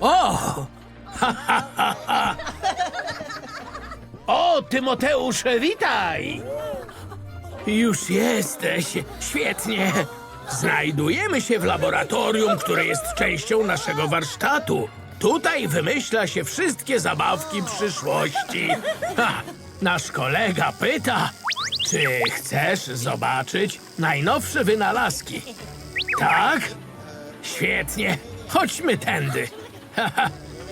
O! Ha, ha, ha, ha. O, Tymoteusz, witaj! Już jesteś. Świetnie. Znajdujemy się w laboratorium, które jest częścią naszego warsztatu. Tutaj wymyśla się wszystkie zabawki przyszłości. Ha, nasz kolega pyta, czy chcesz zobaczyć najnowsze wynalazki? Tak? Świetnie. Chodźmy tędy.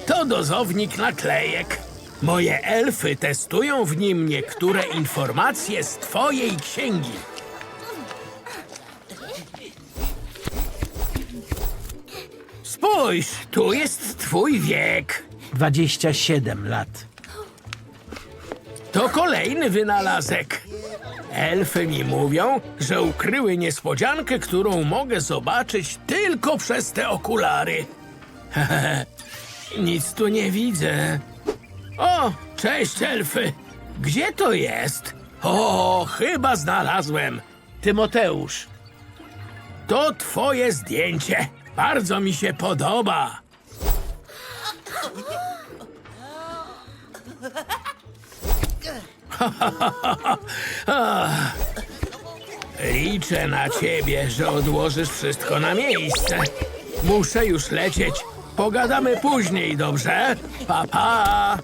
To dozownik naklejek. Moje elfy testują w nim niektóre informacje z twojej księgi. Spójrz, tu jest twój wiek. 27 lat. To kolejny wynalazek. Elfy mi mówią, że ukryły niespodziankę, którą mogę zobaczyć tylko przez te okulary. Nic tu nie widzę. O, cześć elfy. Gdzie to jest? O, chyba znalazłem. Tymoteusz. To twoje zdjęcie. Bardzo mi się podoba. Liczę na ciebie, że odłożysz wszystko na miejsce. Muszę już lecieć. Pogadamy później, dobrze? Pa, pa!